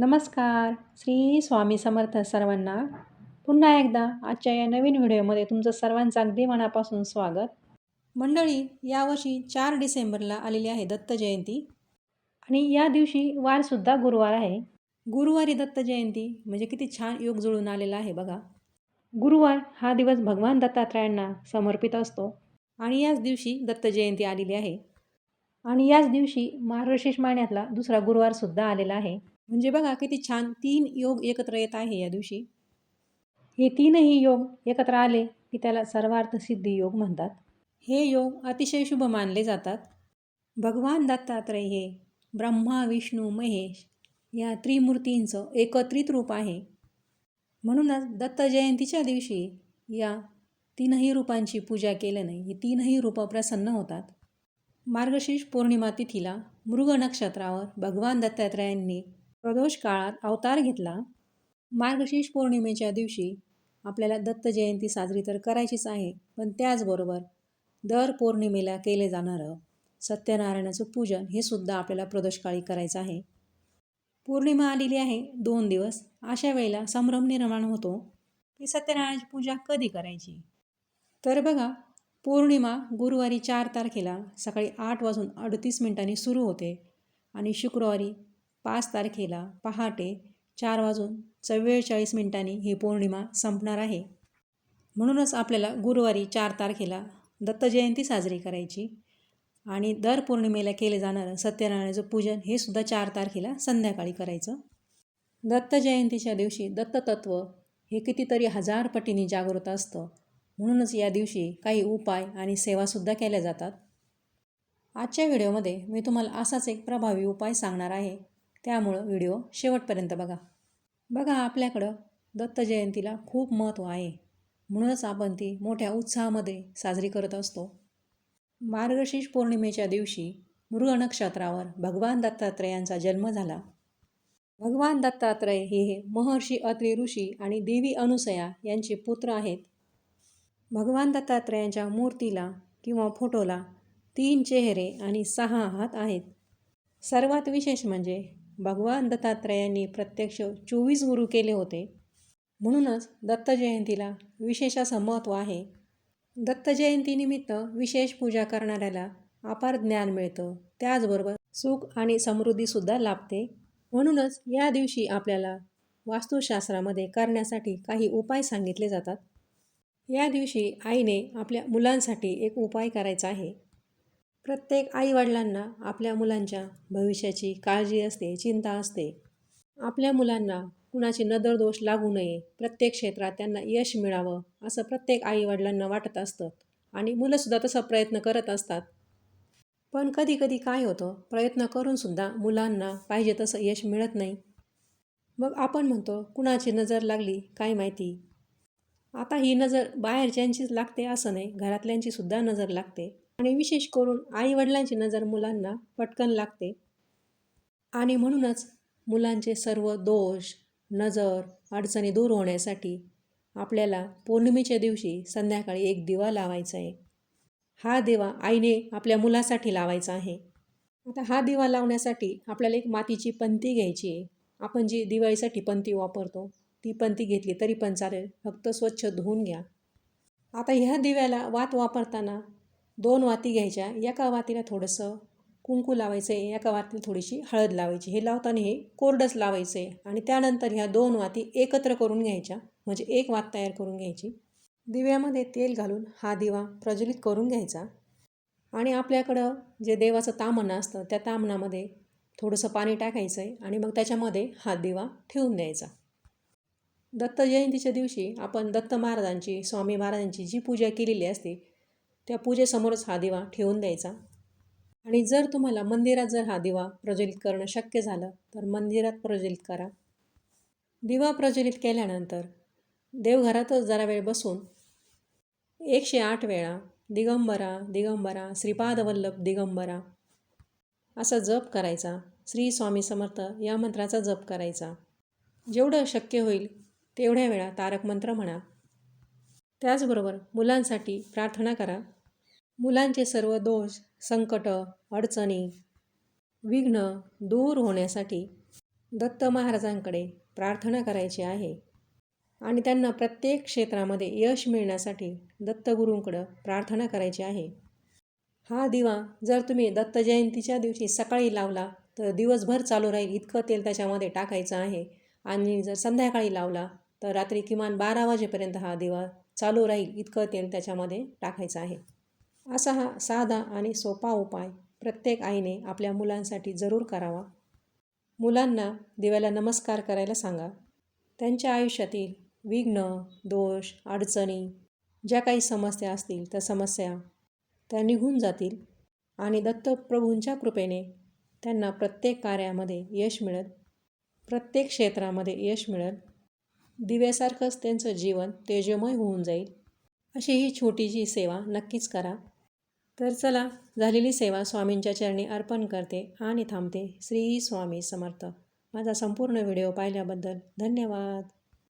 नमस्कार. श्री स्वामी समर्थ सर्वांना पुन्हा एकदा आजच्या या नवीन व्हिडिओमध्ये तुमचं सर्वांचं अगदी मनापासून स्वागत. मंडळी यावर्षी चार डिसेंबरला आलेली आहे दत्त जयंती आणि या दिवशी वारसुद्धा गुरुवार आहे. गुरुवारी दत्त जयंती म्हणजे किती छान योग जुळून आलेला आहे बघा. गुरुवार हा दिवस भगवान दत्तात्रयांना समर्पित असतो आणि याच दिवशी दत्त जयंती आलेली आहे. आणि याच दिवशी मार्गशीर्ष महिन्यातला दुसरा गुरुवारसुद्धा आलेला आहे. म्हणजे बघा किती छान तीन योग एकत्र येत आहे या दिवशी. हे तीनही योग एकत्र आले की त्याला सर्वार्थ सिद्धी योग म्हणतात. हे योग अतिशय शुभ मानले जातात. भगवान दत्तात्रय हे ब्रह्मा विष्णू महेश या त्रिमूर्तींचं एकत्रित रूप आहे. म्हणूनच दत्त जयंतीच्या दिवशी या तीनही रूपांची पूजा केल्याने हे तीनही रूपं प्रसन्न होतात. मार्गशीर्ष पौर्णिमा तिथीला मृग नक्षत्रावर भगवान दत्तात्रयांनी प्रदोष काळात अवतार घेतला. मार्गशीर्ष पौर्णिमेच्या दिवशी आपल्याला दत्त जयंती साजरी तर करायचीच आहे पण त्याचबरोबर दर पौर्णिमेला केले जाणारं सत्यनारायणाचं पूजन हे सुद्धा आपल्याला प्रदोषकाळी करायचं आहे. पौर्णिमा आलेली आहे दोन दिवस. अशा वेळेला संभ्रम निर्माण होतो की सत्यनारायणाची पूजा कधी करायची? तर बघा पौर्णिमा गुरुवारी चार तारखेला सकाळी आठ वाजून अडतीस मिनिटांनी सुरू होते आणि शुक्रवारी पाच तारखेला पहाटे चार वाजून चव्वेचाळीस मिनिटांनी ही पौर्णिमा संपणार आहे. म्हणूनच आपल्याला गुरुवारी चार तारखेला दत्तजयंती साजरी करायची आणि दर पौर्णिमेला केले जाणारं सत्यनारायणाचं पूजन हे सुद्धा चार तारखेला संध्याकाळी करायचं. दत्त जयंतीच्या दिवशी दत्ततत्व हे कितीतरी हजार पटीने जागृत असतं. म्हणूनच या दिवशी काही उपाय आणि सेवासुद्धा केल्या जातात. आजच्या व्हिडिओमध्ये मी तुम्हाला असाच एक प्रभावी उपाय सांगणार आहे. त्यामुळं व्हिडिओ शेवटपर्यंत बघा. बघा आपल्याकडं दत्त जयंतीला खूप महत्त्व आहे. म्हणूनच आपण ती मोठ्या उत्साहामध्ये साजरी करत असतो. मार्गशीर्ष पौर्णिमेच्या दिवशी मृग नक्षत्रावर भगवान दत्तात्रयांचा जन्म झाला. भगवान दत्तात्रय हे महर्षी अत्रि ऋषी आणि देवी अनुसया यांचे पुत्र आहेत. भगवान दत्तात्रयांच्या मूर्तीला किंवा फोटोला तीन चेहरे आणि सहा हात आहेत. सर्वात विशेष म्हणजे भगवान दत्तात्रयांनी प्रत्यक्ष चोवीस गुरु केले होते. म्हणूनच दत्त जयंतीला विशेष असं महत्त्व आहे. दत्त जयंतीनिमित्त विशेष पूजा करणाऱ्याला अपार ज्ञान मिळतं. त्याचबरोबर सुख आणि समृद्धीसुद्धा लाभते. म्हणूनच या दिवशी आपल्याला वास्तुशास्त्रामध्ये करण्यासाठी काही उपाय सांगितले जातात. या दिवशी आईने आपल्या मुलांसाठी एक उपाय करायचा आहे. प्रत्येक आईवडिलांना आपल्या मुलांच्या भविष्याची काळजी असते चिंता असते. आपल्या मुलांना कुणाची नदर दोष लागू नये प्रत्येक क्षेत्रात त्यांना यश मिळावं असं प्रत्येक आईवडिलांना वाटत असतं आणि मुलंसुद्धा तसा प्रयत्न करत असतात. पण कधी कधी काय होतं प्रयत्न करूनसुद्धा मुलांना पाहिजे तसं यश मिळत नाही. मग आपण म्हणतो कुणाची नजर लागली काय माहिती? आता ही नजर बाहेरच्यांचीच लागते असं नाही घरातल्यांचीसुद्धा नजर लागते. आणि विशेष करून आईवडिलांची नजर मुलांना पटकन लागते. आणि म्हणूनच मुलांचे सर्व दोष नजर अडचणी दूर होण्यासाठी आपल्याला पौर्णिमेच्या दिवशी संध्याकाळी एक दिवा लावायचा आहे. हा दिवा आईने आपल्या मुलासाठी लावायचा आहे. आता हा दिवा लावण्यासाठी आपल्याला एक मातीची पंती घ्यायची आहे. आपण जी दिवाळीसाठी पंती वापरतो ती पंती घेतली तरी पण चालेल. फक्त स्वच्छ धुवून घ्या. आता ह्या दिव्याला वात वापरताना दोन वाती घ्यायच्या. एका वातीला थोडंसं कुंकू लावायचं आहे एका वातीला थोडीशी हळद लावायची. हे लावताना हे कोरडंच लावायचं आहे आणि त्यानंतर ह्या दोन वाती एकत्र करून घ्यायच्या. म्हणजे एक वात तयार करून घ्यायची. दिव्यामध्ये तेल घालून हा दिवा प्रज्वलित करून घ्यायचा. आणि आपल्याकडं जे देवाचं तामणं असतं त्या तामणामध्ये थोडंसं पाणी टाकायचं आहे आणि मग त्याच्यामध्ये हा दिवा ठेवून द्यायचा. दत्त जयंतीच्या दिवशी आपण दत्त महाराजांची स्वामी महाराजांची जी पूजा केलेली असते त्या पूजेसमोरच हा दिवा ठेवून द्यायचा. आणि जर तुम्हाला मंदिरात जर हा दिवा प्रज्वलित करणं शक्य झालं तर मंदिरात प्रज्वलित करा. दिवा प्रज्वलित केल्यानंतर देवघरातच जरा वेळ बसून एकशे आठ वेळा दिगंबरा दिगंबरा श्रीपादवल्लभ दिगंबरा असा जप करायचा. श्री स्वामी समर्थ या मंत्राचा जप करायचा. जेवढं शक्य होईल तेवढ्या वेळा तारक मंत्र म्हणा. त्याचबरोबर मुलांसाठी प्रार्थना करा. मुलांचे सर्व दोष संकट अडचणी विघ्न दूर होण्यासाठी दत्त महाराजांकडे प्रार्थना करायची आहे आणि त्यांना प्रत्येक क्षेत्रामध्ये यश मिळण्यासाठी दत्तगुरूंकडं प्रार्थना करायची आहे. हा दिवा जर तुम्ही दत्त जयंतीच्या दिवशी सकाळी लावला तर दिवसभर चालू राहील इतकं तेल त्याच्यामध्ये टाकायचं आहे. आणि जर संध्याकाळी लावला तर रात्री किमान बारा वाजेपर्यंत हा दिवा चालू राहील इतकं तेल त्याच्यामध्ये टाकायचं आहे. असा हा साधा आणि सोपा उपाय प्रत्येक आईने आपल्या मुलांसाठी जरूर करावा. मुलांना दिव्याला नमस्कार करायला सांगा. त्यांच्या आयुष्यातील विघ्न दोष अडचणी ज्या काही समस्या असतील त्या समस्या त्या निघून जातील आणि दत्तप्रभूंच्या कृपेने त्यांना प्रत्येक कार्यामध्ये यश मिळेल. प्रत्येक क्षेत्रामध्ये यश मिळेल. दिव्यासारखंच त्यांचं जीवन तेजमय होऊन जाईल. अशी ही छोटीशी सेवा नक्कीच करा. तर चला झालेली सेवा स्वामींच्या चरणी अर्पण करते आणि थांबते. श्री स्वामी समर्थ. माझा संपूर्ण व्हिडिओ पाहिल्याबद्दल धन्यवाद.